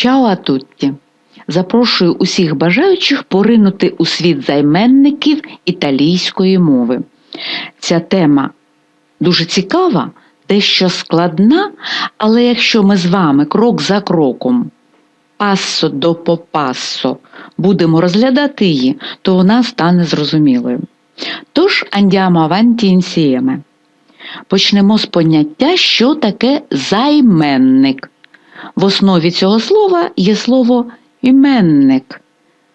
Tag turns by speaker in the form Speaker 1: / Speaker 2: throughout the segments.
Speaker 1: Чао а тутті! Запрошую усіх бажаючих поринути у світ займенників італійської мови. Ця тема дуже цікава, дещо складна, але якщо ми з вами крок за кроком, пассо до попассо будемо розглядати її, то вона стане зрозумілою. Тож andiamo avanti insieme. Почнемо з поняття, що таке займенник. В основі цього слова є слово іменник,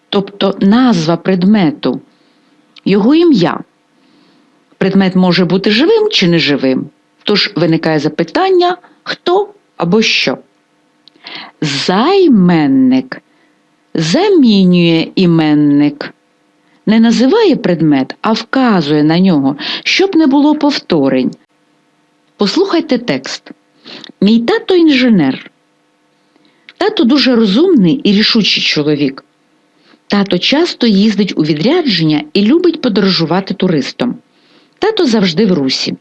Speaker 1: тобто назва предмету, його ім'я. Предмет може бути живим чи неживим. Тож виникає запитання, хто або що. Займенник замінює іменник. Не називає предмет, а вказує на нього, щоб не було повторень. Послухайте текст. Мій тато інженер. Тато дуже розумний і рішучий чоловік. Тато часто їздить у відрядження і любить подорожувати туристом. Тато завжди в русі.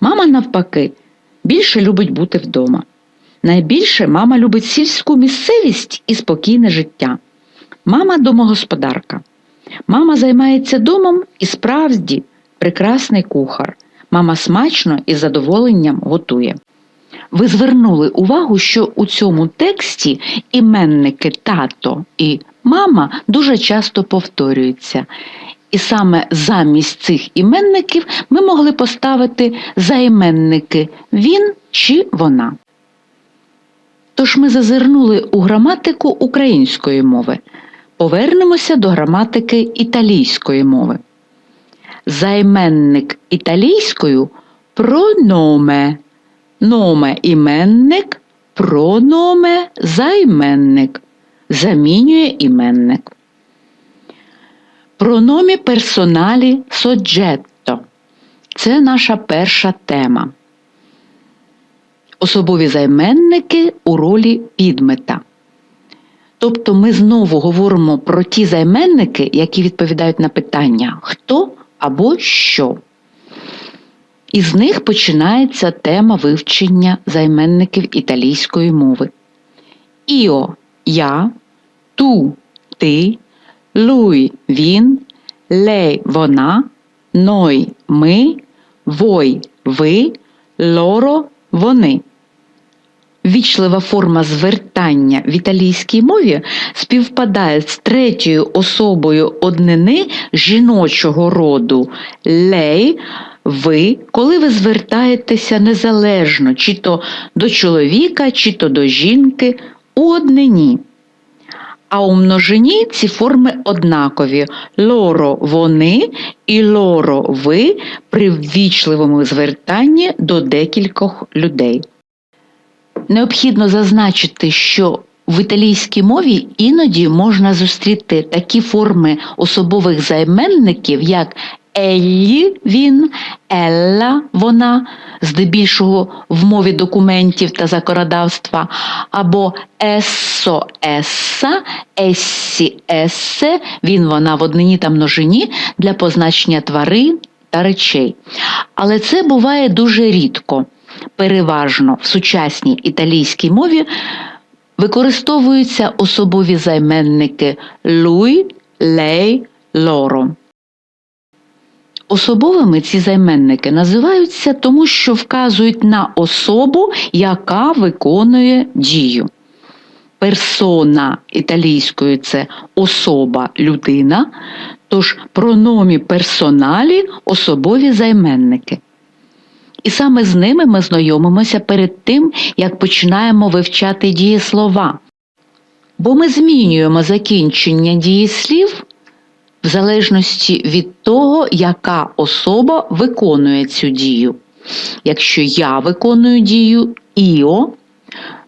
Speaker 1: Мама, навпаки, більше любить бути вдома. Найбільше мама любить сільську місцевість і спокійне життя. Мама домогосподарка. Мама займається домом і справді прекрасний кухар. Мама смачно і задоволенням готує. Ви звернули увагу, що у цьому тексті іменники тато і мама дуже часто повторюються. І саме замість цих іменників ми могли поставити займенники він чи вона. Тож ми зазирнули у граматику української мови. Повернемося до граматики італійської мови. Займенник італійською прономе, номе іменник, прономе займенник, замінює іменник. Прономі персоналі соджетто. Це наша перша тема. Особові займенники у ролі підмета. Тобто ми знову говоримо про ті займенники, які відповідають на питання хто або що. Із них починається тема вивчення займенників італійської мови. Іо я, ту ти, луй він, лей вона, ной ми, вой ви, лоро вони. Вічлива форма звертання в італійській мові співпадає з третьою особою однини жіночого роду лей, ви, коли ви звертаєтеся незалежно чи то до чоловіка, чи то до жінки у однині. А у множині ці форми однакові лоро вони і лоро ви при ввічливому звертанні до декількох людей. Необхідно зазначити, що в італійській мові іноді можна зустріти такі форми особових займенників, як еллі він, елла вона, здебільшого в мові документів та законодавства, або ессо есса, ессі есе, він вона в однині та множині для позначення тварин та речей. Але це буває дуже рідко. Переважно в сучасній італійській мові використовуються особові займенники луй, лей, лоро. Особовими ці займенники називаються тому, що вказують на особу, яка виконує дію. Персона італійською це особа людина, тож прономі персоналі особові займенники. І саме з ними ми знайомимося перед тим, як починаємо вивчати дієслова. Бо ми змінюємо закінчення дієслів в залежності від того, яка особа виконує цю дію. Якщо я виконую дію іо,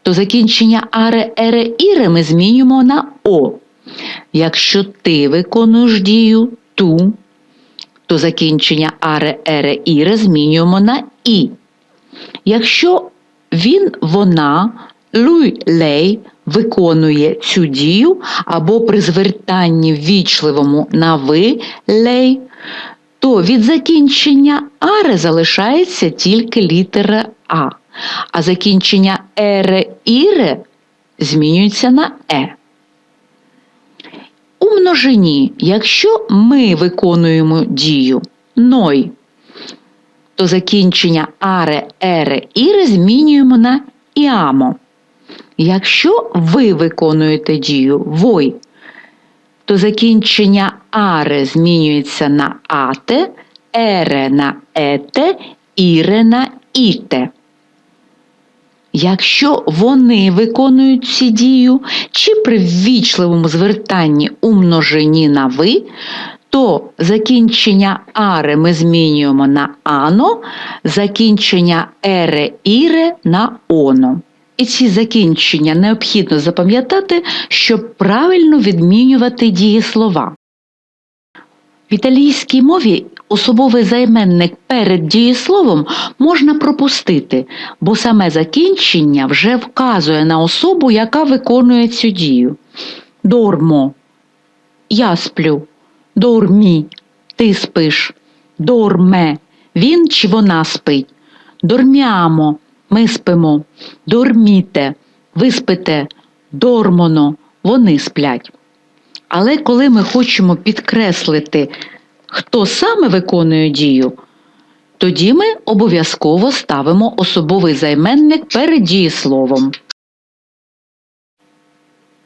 Speaker 1: то закінчення аре, ере, іре ми змінюємо на о. Якщо ти виконуєш дію ту, то закінчення аре, ере, іре змінюємо на і. Якщо він, вона, луй, лей виконує цю дію або при звертанні ввічливому на ви лей, то від закінчення аре залишається тільки літера А, а закінчення ере іре змінюється на е. У множині, якщо ми виконуємо дію ной, то закінчення аре, ере, іре змінюємо на іамо. Якщо ви виконуєте дію вой, то закінчення аре змінюється на ате, ере на ете, іре на іте. Якщо вони виконують ці дію, чи при ввічливому звертанні у множині на ви, то закінчення аре ми змінюємо на ано, закінчення ере іре на оно. І ці закінчення необхідно запам'ятати, щоб правильно відмінювати дієслова. В італійській мові особовий займенник перед дієсловом можна пропустити, бо саме закінчення вже вказує на особу, яка виконує цю дію. Дормо. Я сплю. Дормі. Ти спиш. Дорме. Він чи вона спить. Дормямо. Ми спимо. Дорміте. Ви спите. Дормоно. Вони сплять. Але коли ми хочемо підкреслити, хто саме виконує дію, тоді ми обов'язково ставимо особовий займенник перед дієсловом.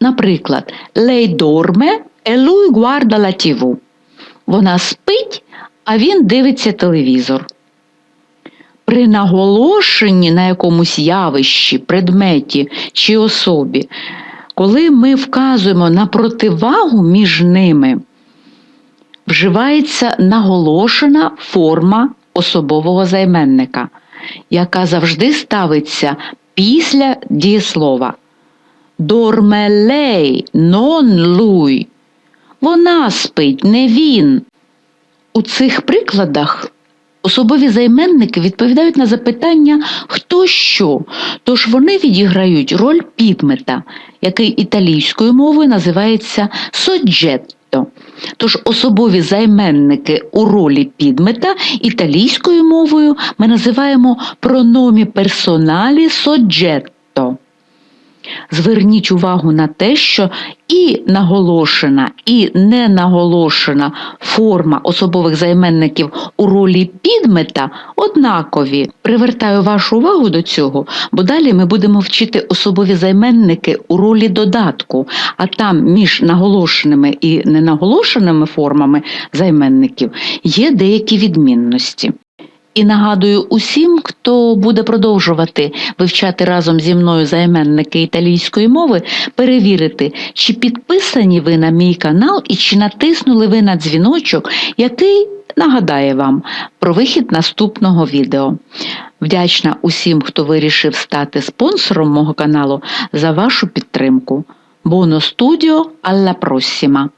Speaker 1: Наприклад, lei dorme e lui guarda. Вона спить, а він дивиться телевізор. При наголошенні на якомусь явищі, предметі чи особі, коли ми вказуємо на противагу між ними, вживається наголошена форма особового займенника, яка завжди ставиться після дієслова. Дормелей, нон луй. Вона спить, не він. У цих прикладах особові займенники відповідають на запитання хто що, тож вони відіграють роль підмета, який італійською мовою називається соджетто. Тож особові займенники у ролі підмета італійською мовою ми називаємо прономі персоналі соджетто. Зверніть увагу на те, що і наголошена, і ненаголошена форма особових займенників у ролі підмета однакові. Привертаю вашу увагу до цього, бо далі ми будемо вчити особові займенники у ролі додатку, а там між наголошеними і ненаголошеними формами займенників є деякі відмінності. І нагадую усім, хто буде продовжувати вивчати разом зі мною займенники італійської мови, перевірити, чи підписані ви на мій канал і чи натиснули ви на дзвіночок, який нагадає вам про вихід наступного відео. Вдячна усім, хто вирішив стати спонсором мого каналу за вашу підтримку. Буоно студіо, alla prossima!